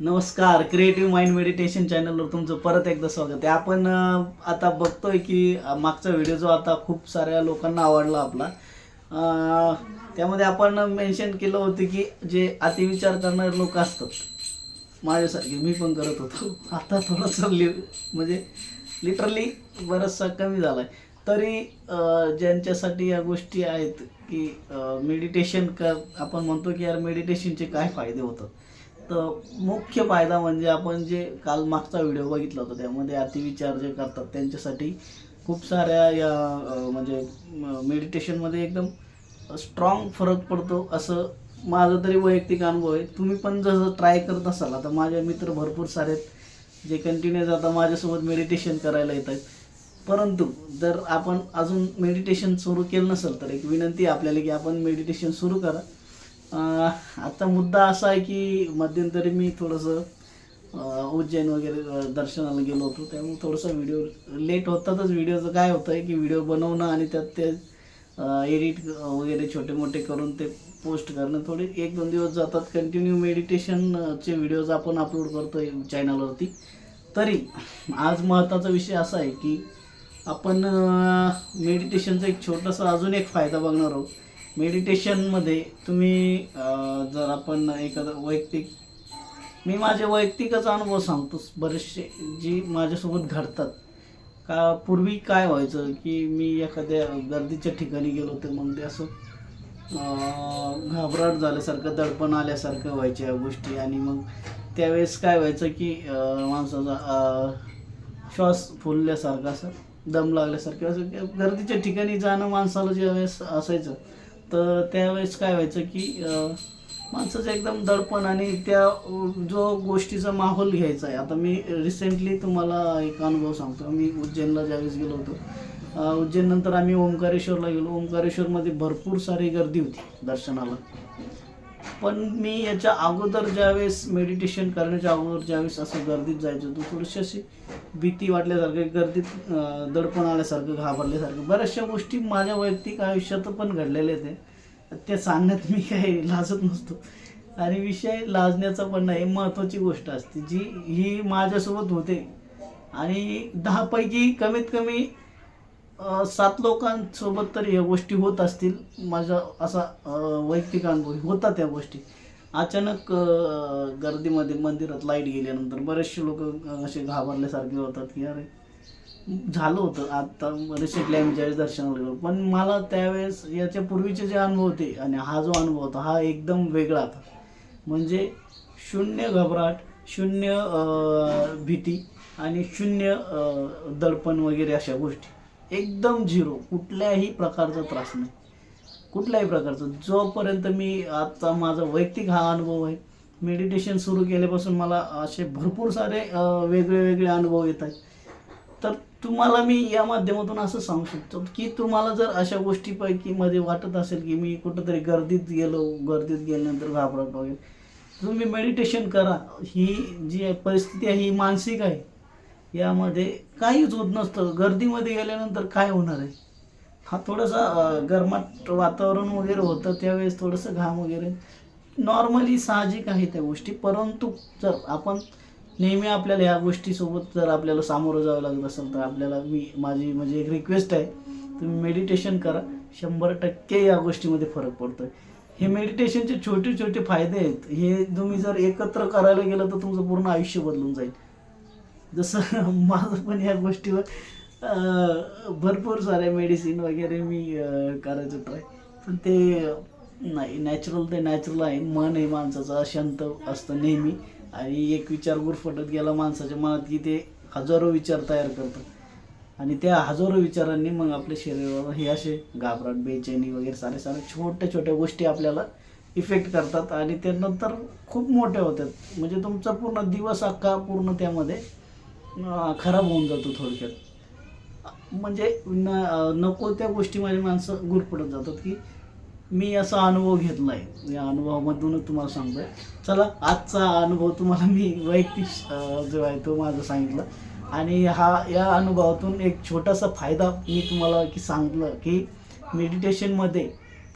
नमस्कार creative mind meditation चॅनलवर तुमचं परत एकदा स्वागत आहे. आपण आता बघतोय की मागचा व्हिडिओ जो आता खूप साऱ्या लोकांना आवडला आपला त्यामध्ये आपण मेन्शन केलं होतं की जे अतिविचार करणारे लोक असतात माझ्यासारखे मी पण करत होतो. आता थोडंसं लि म्हणजे लिटरली बराचसा कमी झाला आहे तरी ज्यांच्यासाठी या गोष्टी आहेत की मेडिटेशन कर आपण म्हणतो की यार मेडिटेशनचे काय फायदे होतात? तर मुख्य फायदा म्हणजे आपण जे काल मागचा व्हिडिओ बघितला होता त्यामध्ये अतिविचार जे करतात त्यांच्यासाठी खूप साऱ्या या म्हणजे मेडिटेशनमध्ये एकदम स्ट्रॉंग फरक पडतो असं माझा तरी वैयक्तिक अनुभव आहे. तुम्ही पण जसं ट्राय करत असाल आता माझे मित्र भरपूर सारे आहेत जे कंटिन्युअस आता माझ्यासोबत मेडिटेशन करायला येत आहेत. परंतु जर आपण अजून मेडिटेशन सुरू केलं नसेल तर एक विनंती आपल्याला की आपण मेडिटेशन सुरू करा. आता मुद्दा असा आहे की मध्यंतरी मी थोडंसं उज्जैन वगैरे दर्शनाला गेलो होतो. त्यामुळे थोडंसं व्हिडिओ लेट होतातच. व्हिडिओचं काय होतं आहे की व्हिडिओ बनवणं आणि त्यात ते एडिट वगैरे छोटे मोठे करून ते पोस्ट करणं. थोडे एक दोन दिवस जातात. कंटिन्यू मेडिटेशनचे व्हिडिओज आपण अपलोड करतो आहे चॅनलवरती तरी आज महत्त्वाचा विषय असा आहे की आपण मेडिटेशनचा एक छोटासा अजून एक फायदा बघणार आहोत. मेडिटेशनमध्ये तुम्ही जर आपण एखादं वैयक्तिक मी माझे वैयक्तिकच अनुभव सांगतो. बरेचसे जी माझ्यासोबत घडतात. का पूर्वी काय व्हायचं की मी एखाद्या गर्दीच्या ठिकाणी गेलो तर मग ते असं घाबराट झाल्यासारखं दडपण आल्यासारखं व्हायच्या या गोष्टी. आणि मग त्यावेळेस काय व्हायचं की माणसाचा श्वास फुलल्यासारखा असं दम लागल्यासारखं असं गर्दीच्या ठिकाणी जाणं माणसाला ज्यावेळेस असायचं तर त्यावेळेस काय व्हायचं की माणसाचं एकदम दडपण आणि त्या जो गोष्टीचा माहोल घ्यायचा आहे. आता मी रिसेंटली तुम्हाला एक अनुभव सांगतो. मी उज्जैनला ज्यावेळेस गेलो होतो उज्जैननंतर आम्ही ओंकारेश्वरला गेलो. ओंकारेश्वरमध्ये भरपूर सारी गर्दी होती दर्शनाला. पण मी याच्या अगोदर ज्यावेळेस मेडिटेशन करण्याच्या अगोदर ज्यावेळेस असं गर्दीत जायचो तो थोडीशी अशी भीती वाटल्यासारखं गर्दीत दडपण आल्यासारखं घाबरल्यासारखं बऱ्याचशा गोष्टी माझ्या वैयक्तिक आयुष्यात पण घडलेल्या आहेत. ते सांगण्यात मी काही लाजत नसतो. आणि विषय लाजण्याचा पण नाही महत्त्वाची गोष्ट असते. जी ही माझ्यासोबत होते. आणि दहापैकी कमीत कमी सात लोकांसोबत तरी या गोष्टी होत असतील. माझा असा वैयक्तिक अनुभव होता त्या गोष्टी. अचानक गर्दीमध्ये मंदिरात लाइट गेल्यानंतर बरेचसे लोक असे घाबरल्यासारखे होतात की अरे झालं होतं. आता रिसेंटली आम्ही ज्यावेळेस दर्शनाला गेलो पण मला त्यावेळेस याच्या पूर्वीचे जे अनुभव होते आणि हा जो अनुभव होता हा एकदम वेगळा होता. म्हणजे शून्य घबराट शून्य भीती आणि शून्य दडपण वगैरे अशा गोष्टी. एकदम झिरो कुठल्याही प्रकारचा त्रास नाही. कुठल्याही प्रकारचा. जोपर्यंत मी आता माझा वैयक्तिक हा अनुभव आहे मेडिटेशन सुरू केल्यापासून मला असे भरपूर सारे वेगळे वेगळे अनुभव येत आहेत. तर तुम्हाला मी या माध्यमातून असं सांगू शकतो की तुम्हाला जर अशा गोष्टीपैकी मध्ये वाटत असेल की मी कुठंतरी गर्दीत गेलो गर्दीत गेल्यानंतर घाबरत वगैरे तुम्ही मेडिटेशन करा. ही जी परिस्थिती आहे ही मानसिक आहे. यामध्ये काहीच होत नसतं. गर्दीमध्ये गेल्यानंतर काय होणार आहे? हा थोडासा गरमाट वातावरण वगैरे होतं त्यावेळेस थोडंसं घाम वगैरे. नॉर्मली साहजिक आहे त्या गोष्टी परंतु जर आपण नेहमी आपल्याला ह्या गोष्टीसोबत जर आपल्याला सामोरं जावं लागत असेल तर आपल्याला मी माझी म्हणजे एक रिक्वेस्ट आहे तुम्ही मेडिटेशन करा. शंभर टक्के या गोष्टीमध्ये फरक पडतो हे मेडिटेशनचे छोटे छोटे फायदे आहेत. हे तुम्ही जर एकत्र करायला गेलं तर तुमचं पूर्ण आयुष्य बदलून जाईल. जसं माझं पण या गोष्टीवर भरपूर साऱ्या मेडिसिन वगैरे मी करायचं ट्राय पण ते नाही नॅचरल ते नॅचरल आहे. मन हे माणसाचं अशांत असतं नेहमी. आणि एक विचार गुरफटत गेला माणसाच्या मनात की ते हजारो विचार तयार करतं आणि त्या हजारो विचारांनी मग आपल्या शरीरावर हे असे घाबराट बेचैनी वगैरे सारे सारे छोट्या छोट्या गोष्टी आपल्याला इफेक्ट करतात. आणि ते नंतर खूप मोठ्या होतात. म्हणजे तुमचा पूर्ण दिवस अख्खा पूर्ण त्यामध्ये खराब होऊन जातो थोडक्यात. म्हणजे न नको त्या गोष्टीमध्ये माणसं गुरपडत जातात की मी असा अनुभव घेतला आहे. या अनुभवामधूनच तुम्हाला सांगतोय. चला आजचा अनुभव तुम्हाला मी वैयक्तिक जो आहे तो माझा सांगितला. आणि हा या अनुभवातून एक छोटासा फायदा मी तुम्हाला की सांगितलं की मेडिटेशनमध्ये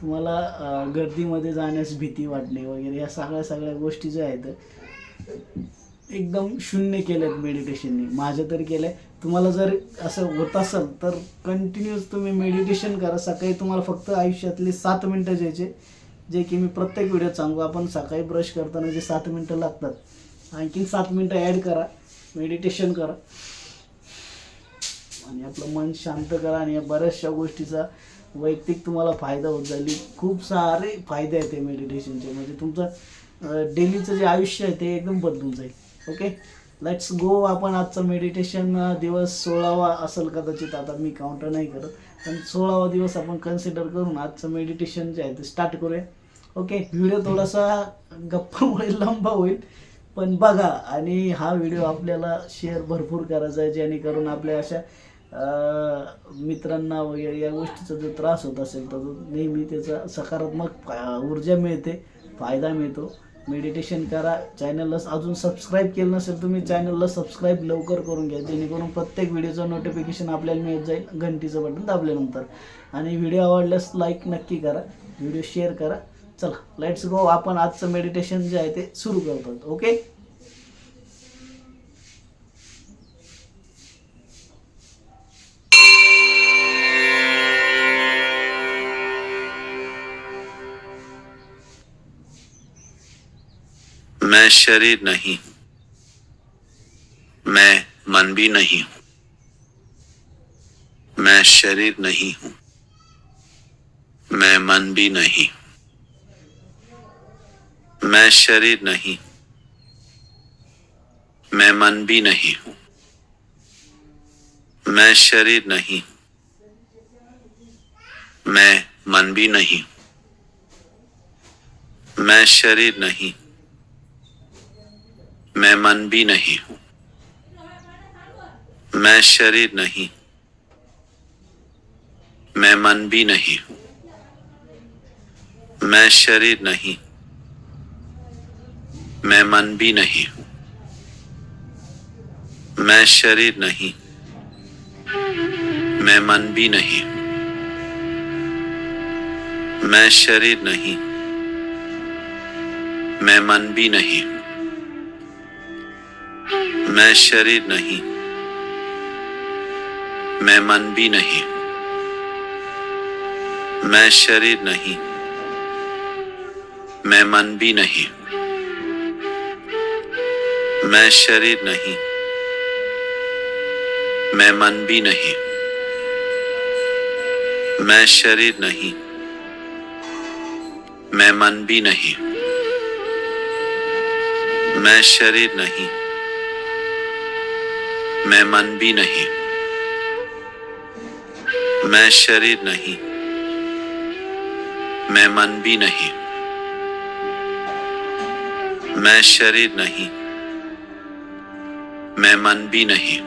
तुम्हाला गर्दीमध्ये जाण्यास भीती वाटणे वगैरे या सगळ्या सगळ्या गोष्टी ज्या आहेत एकदम शून्य केलेत मेडिटेशनने माझ्या तरी केलंय. तुम्हाला जर असं होत असेल तर कंटिन्यूस तुम्ही मेडिटेशन करा. सकाळी तुम्हाला फक्त आयुष्यातले सात मिनटं जायचे जे की मी प्रत्येक व्हिडिओत सांगू. आपण सकाळी ब्रश करताना जे सात मिनटं लागतात आणखीन सात मिनटं ॲड करा. मेडिटेशन करा. आणि आपलं मन शांत करा आणि या बऱ्याचशा गोष्टीचा वैयक्तिक तुम्हाला फायदा होत जाईल. खूप सारे फायदे आहेत ते मेडिटेशनचे म्हणजे तुमचं डेलीचं जे आयुष्य आहे ते एकदम बदलून जाईल. ओके लेट्स गो आपण आजचा मेडिटेशन दिवस सोळावा असेल कदाचित. आता मी काउंटर नाही करत. पण सोळावा दिवस आपण कन्सिडर करून आजचं मेडिटेशन जे आहे ते स्टार्ट करूया. ओके व्हिडिओ थोडासा गप्पामुळे लंबा होईल. पण बघा आणि हा व्हिडिओ आपल्याला शेअर भरपूर करायचा आहे जेणेकरून आपल्या अशा मित्रांना वगैरे या गोष्टीचा जो त्रास होत असेल तर तो नेहमी त्याचा सकारात्मक फा- ऊर्जा मिळते फायदा मिळतो. मेडिटेशन करा. चॅनलला अजून सबस्क्राईब केलं नसेल तुम्ही चॅनलला सबस्क्राईब लवकर करून घ्या. जेणेकरून प्रत्येक व्हिडिओचं नोटिफिकेशन आपल्याला मिळत जाईल घंटीचं बटन दाबल्यानंतर. आणि व्हिडिओ आवडल्यास लाईक नक्की करा. व्हिडिओ शेअर करा. चला लेट्स गो आपण आजचं मेडिटेशन जे आहे ते सुरू करतो. ओके मैं शरीर नहीं हूँ, मैं मन भी नहीं हूँ, मैं शरीर नहीं हूँ, मैं मन भी नहीं मैं शरीर नहीं मैं मन भी नहीं हूँ, मैं शरीर नहीं मैं मन भी नहीं मैं शरीर नहीं मैं मन भी नहीं हूँ। मैं शरीर नहीं मैं मन भी नहीं हूँ। मैं शरीर नहीं मैं मन भी नहीं हूँ। मैं शरीर नहीं मैं मन भी नहीं हूँ। मैं शरीर नहीं मैं मन भी नहीं हूँ। मैं शरीर नहीं, मैं मन भी नहीं, मैं शरीर नहीं, मैं मन भी नहीं, मैं शरीर नहीं, मैं मन भी नहीं, मैं शरीर नहीं, मैं मन भी नहीं, मैं शरीर नहीं। मैं मन भी नहीं। मैं शरीर नहीं। मैं मन भी नहीं। मैं शरीर नहीं। मैं मन भी नहीं।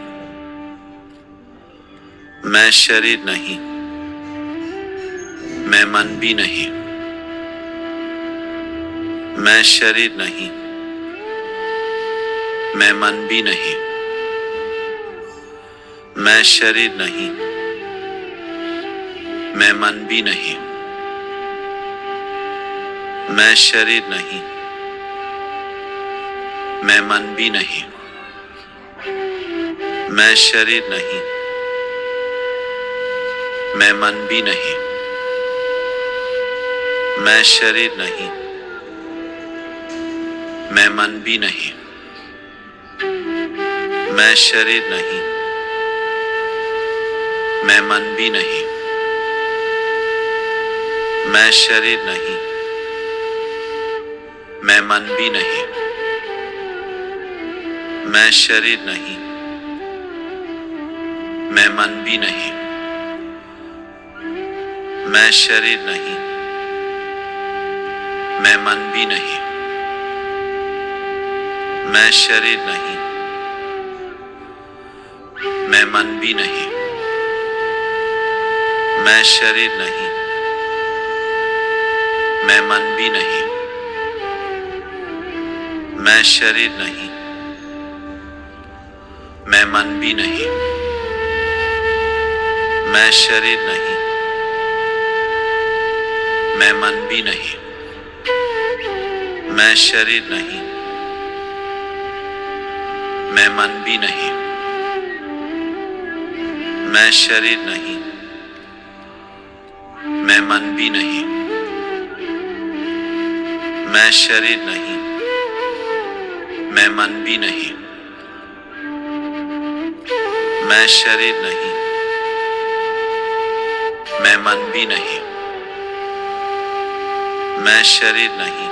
मैं शरीर नहीं। मैं मन भी नहीं। मैं शरीर नहीं। मैं मन भी नहीं। मैं शरीर नहीं मैं मन भी नहीं मैं शरीर नहीं मैं मन भी नहीं मैं शरीर नहीं मैं मन भी नहीं मैं शरीर नहीं मैं मन भी नहीं मैं शरीर नहीं मैं मन भी नहीं। मैं शरीर नहीं। मैं मन भी नहीं। मैं शरीर नहीं। मैं मन भी नहीं। मैं शरीर नहीं। मैं मन भी नहीं। मैं शरीर नहीं। मैं मन भी नहीं। मैं शरीर नहीं, मैं मन भी नहीं, मैं शरीर नहीं, मैं मन भी नहीं, मैं शरीर नहीं, मैं मन भी नहीं, मैं शरीर नहीं, मैं मन भी नहीं, मैं शरीर नहीं। मैं मन भी नहीं। मैं शरीर नहीं। मैं मन भी नहीं। मैं शरीर नहीं। मैं मन भी नहीं। मैं शरीर नहीं।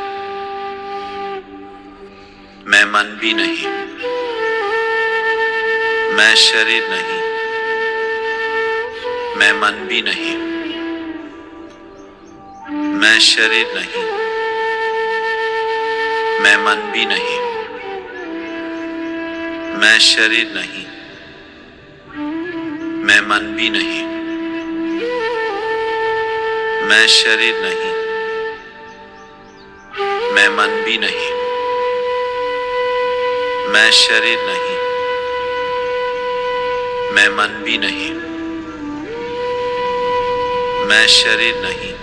मैं मन भी नहीं। मैं शरीर नहीं। मैं मन भी नहीं। मैं शरीर नहीं, मैं मन भी नहीं, मैं शरीर नहीं, मैं मन भी नहीं, मैं शरीर नहीं, मैं मन भी नहीं, मैं शरीर नहीं, मैं मन भी नहीं, मैं शरीर नहीं।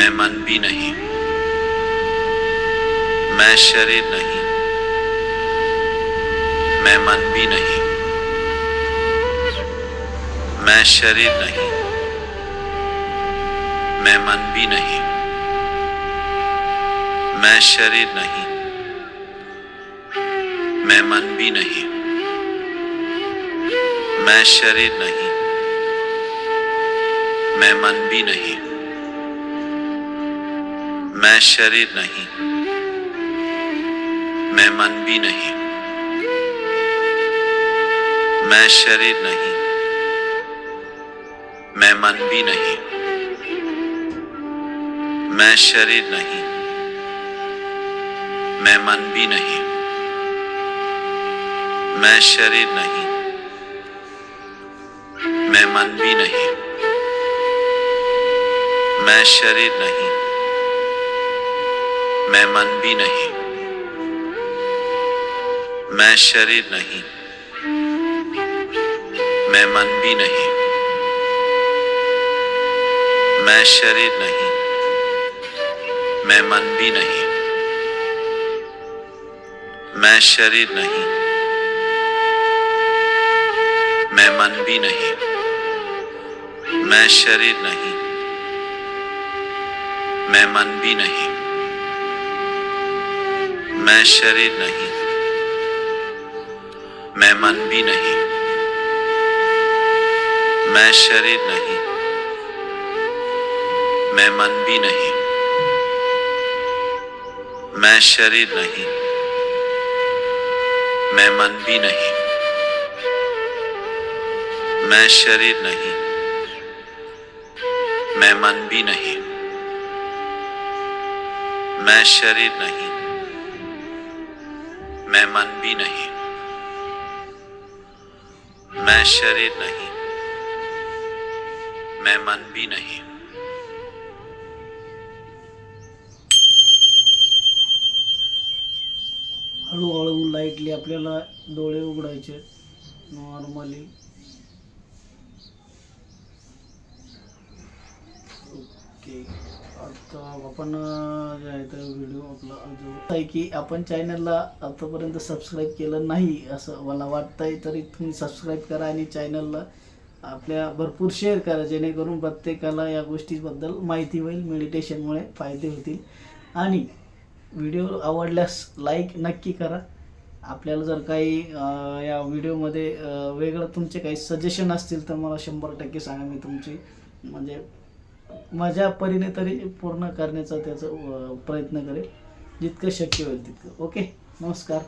मैं मन भी नहीं। मैं शरीर नहीं। मैं मन भी नहीं। मैं शरीर नहीं। मैं मन भी नहीं। मैं शरीर नहीं। मैं मन भी नहीं। मैं शरीर नहीं। मैं मन भी नहीं। मैं शरीर नहीं, मैं मन भी नहीं, मैं शरीर नहीं, मैं मन भी नहीं, मैं शरीर नहीं, मैं मन भी नहीं, मैं शरीर नहीं, मैं मन भी नहीं, मैं शरीर नहीं। मैं मन भी नहीं। मैं शरीर नहीं। मैं मन भी नहीं। मैं शरीर नहीं। मैं मन भी नहीं। मैं शरीर नहीं। मैं मन भी नहीं। मैं शरीर नहीं। मैं मन भी नहीं। मैं शरीर नहीं, मैं मन भी नहीं, मैं शरीर नहीं, मैं मन भी नहीं, मैं शरीर नहीं, मैं मन भी नहीं, मैं शरीर नहीं, मैं मन भी नहीं, मैं शरीर नहीं। मैं मन भी नहीं। मैं शरीर नहीं। मैं मन भी नहीं। हळूहळू लाईटली आपल्याला डोळे उघडायचे नॉर्मली ओके आता आपण जे आहे तर व्हिडिओ आपला जो आहे की आपण चॅनलला आतापर्यंत सबस्क्राईब केलं नाही असं मला वाटतंय तरी तुम्ही सबस्क्राईब करा आणि चॅनलला आपल्या भरपूर शेअर करा जेणेकरून प्रत्येकाला या गोष्टीबद्दल माहिती होईल मेडिटेशनमुळे फायदे होतील. आणि व्हिडिओ आवडल्यास लाईक नक्की करा. आपल्याला जर काही या व्हिडिओमध्ये वेगळं तुमचे काही सजेशन असतील तर मला शंभर टक्के सांगा मी तुमची. म्हणजे माझ्या परीने तरी पूर्ण करण्याचा त्याचा प्रयत्न करेल. जितकं शक्य होईल तितकं. ओके? नमस्कार.